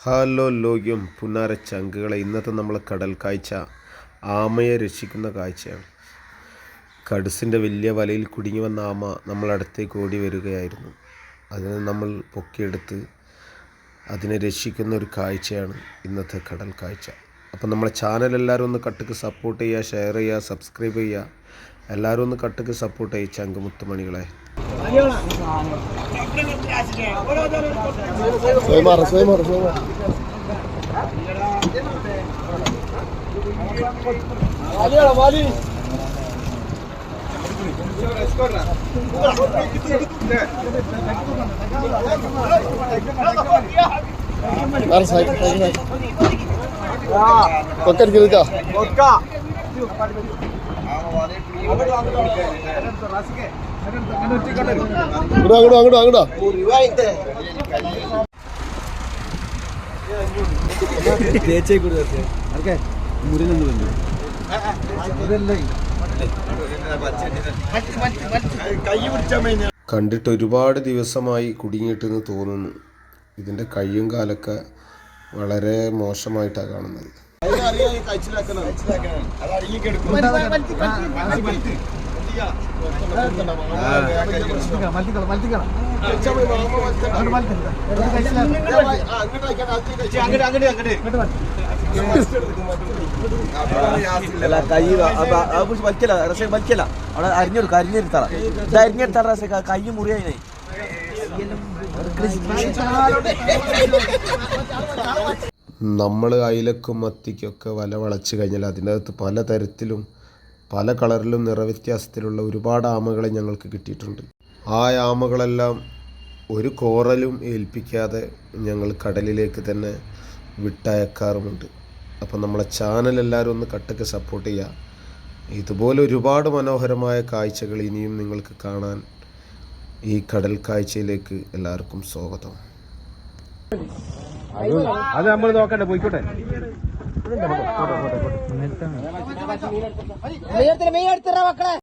Hello ലോകം പുന്നാര ചങ്കുകളെ. ഇന്നത്തെ നമ്മൾ കടൽ കാഴ്ച ആമയെ രക്ഷിക്കുന്ന കാഴ്ചയാണ്. കടുസിന്റെ വലിയ വലയിൽ കുടുങ്ങി വന്ന ആമ നമ്മളടുത്തേക്ക് ഓടി വരികയായിരുന്നു. അതിനെ നമ്മൾ പൊക്കിയെടുത്ത് അതിനെ രക്ഷിക്കുന്ന ഒരു കാഴ്ചയാണ് ഇന്നത്തെ കടൽ കാഴ്ച. അപ്പം നമ്മളെ ചാനൽ എല്ലാവരും ഒന്ന് കട്ടക്ക് സപ്പോർട്ട് ചെയ്യുക ഷെയർ ചെയ്യുക സബ്സ്ക്രൈബ് ചെയ്യുക. എല്ലാവരും ഒന്ന് കട്ടക്ക് സപ്പോർട്ട് ചെയ്യുക ചങ്കുമുത്തുമണികളെ അങ്ങോട്ടോ അങ്ങോട്ടോ അങ്ങോട്ടോ അങ്ങോട്ടോ കണ്ടിട്ട് ഒരുപാട് ദിവസമായി കുടുങ്ങിയിട്ടെന്ന് തോന്നുന്നു. ഇതിന്റെ കയ്യും കാലൊക്കെ വളരെ മോശമായിട്ടാണ് കാണുന്നത്. കൈ വലിക്കല റസ വലിക്കല അവിടെ അരിഞ്ഞെടുക്ക അരിഞ്ഞെടുത്താള ഇത് അരിഞ്ഞെടുത്താ റസ കൈ മുറിയായി നമ്മൾ അയിലക്കും മത്തിക്കൊക്കെ വല വളച്ച് കഴിഞ്ഞാൽ അതിന്റെ അകത്ത് പല തരത്തിലും പല കളറിലും നിറവ്യത്യാസത്തിലുള്ള ഒരുപാട് ആമകളെ ഞങ്ങൾക്ക് കിട്ടിയിട്ടുണ്ട്. ആ ആമകളെല്ലാം ഒരു കോറലും ഏൽപ്പിക്കാതെ ഞങ്ങൾ കടലിലേക്ക് തന്നെ വിട്ടയക്കാറുമുണ്ട്. അപ്പം നമ്മളെ ചാനൽ എല്ലാവരും ഒന്ന് കട്ടക്ക് സപ്പോർട്ട് ചെയ്യുക ഇതുപോലെ ഒരുപാട് മനോഹരമായ കാഴ്ചകൾ ഇനിയും നിങ്ങൾക്ക് കാണാൻ ഈ കടൽ കാഴ്ചയിലേക്ക് എല്ലാവർക്കും സ്വാഗതം. അത് നമ്മൾ നോക്കണ്ട പോയിക്കോട്ടെ. മെയ്യെടുത്തിറ മക്കളെ.